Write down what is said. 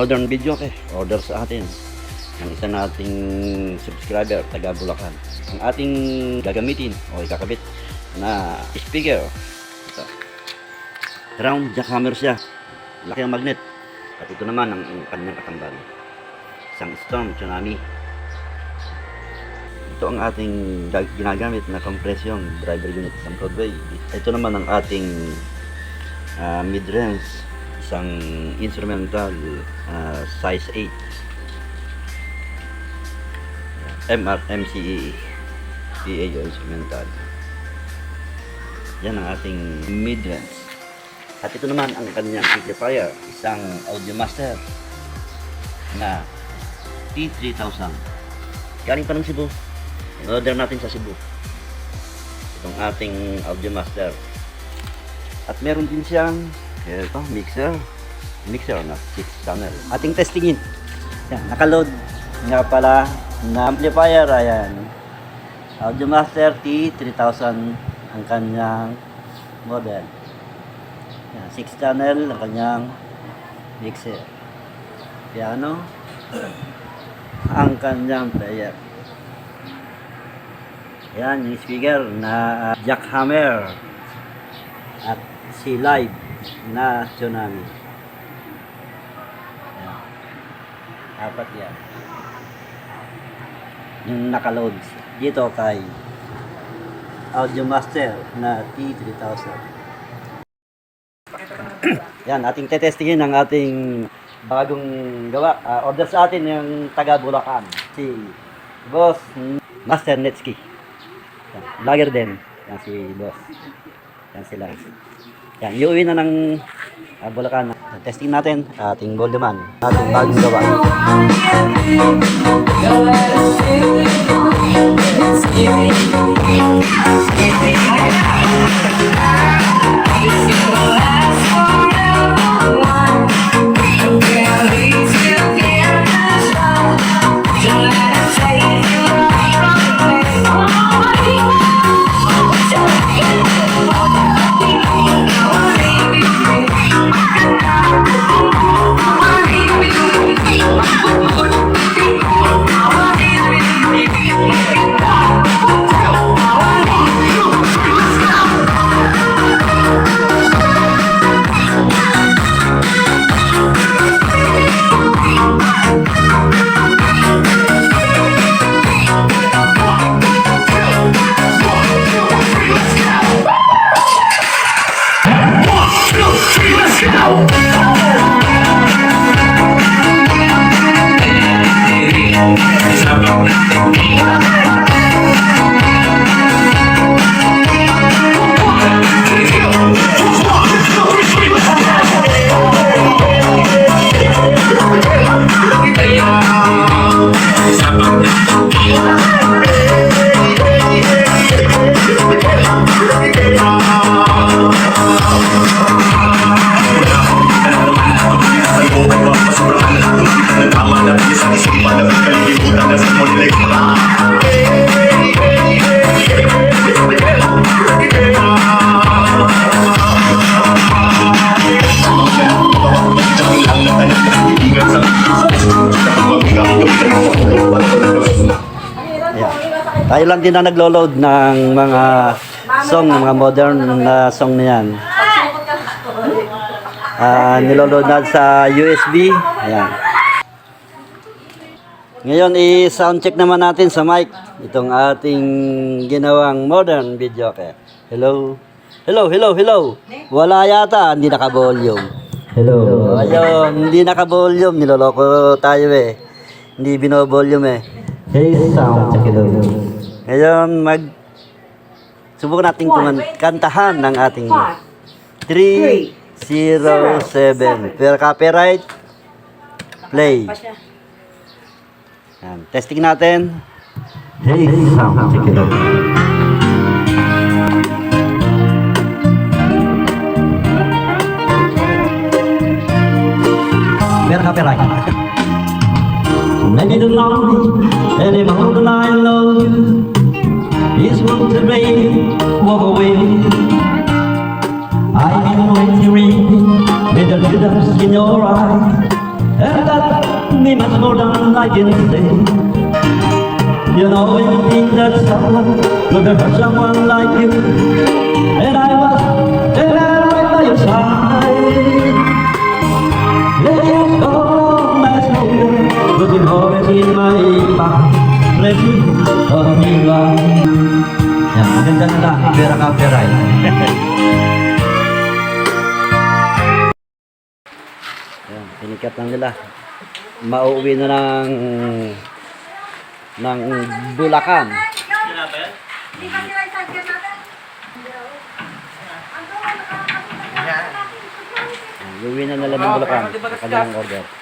modern video ke, order sa atin. Ang isa nating subscriber, taga Bulacan. Ang ating gagamitin o ikakabit na speaker. Ito. Round jackhammer siya. Laki ang magnet. At ito naman ang, ang kanyang katamban. Isang storm, tsunami. Ito ang ating ginagamit na compression driver unit isang Broadway. Ito naman ang ating ah, mid-range isang instrumental ah, size 8 MR MCE PA o instrumental. Yan ang ating mid-range at ito naman ang kanyang amplifier isang audio master na T3000 galing pa ng Cebu. Order natin sa Cebu. Itong ating audio master. At meron din siyang ito, mixer. Mixer na 6 channel. Ating testingin. Yan, nakaload nga pala na amplifier. Ayan. Audio Master T3000 ang kanyang model. Yan, 6 channel ang kanyang mixer. Piano. ang kanyang player. Yan, yung speaker na uh, jackhammer at si live na tsunami. Yan. Apat yan. Yung nakaload dito kay Audio Master na T3000. yan, ating tetestingin ang ating bagong gawa. Ah, order sa atin yung taga Bulacan. Si Boss Master Netsky. Vlogger din. Yan si Boss. Yan sila. Yan, iuwi na ng uh, Bulacan. Testing natin ating Boldeman. Ating bagong gawa. Ayan. Tayo lang din na naglo-load ng mga song, mga modern na song na yan. Ah, niloload na sa USB. Ayan. Ngayon, i-sound check naman natin sa mic itong ating ginawang modern video. Okay. Hello. Hello, hello, hello. Wala yata, hindi naka-volume. Hello. Ayun, hindi naka-volume. Niloloko tayo eh. Hindi bino-volume eh. Hey, sound check hello. Ngayon, mag... Subukan natin kuman- kantahan ng ating 307. Pero copyright, play. Yan. Testing natin. Hey, sound check hello. Meron copyright. Maybe the lonely any more than I the rain walk away. I've been waiting with the tears in your eyes, and I me much more than I can say. You know, you think that someone could have hurt someone like you, and I was there right by your side. Pinikat lang nila. Mauwi na ng ng Bulacan. Uwi na nila ng Bulacan. Ang kanilang order.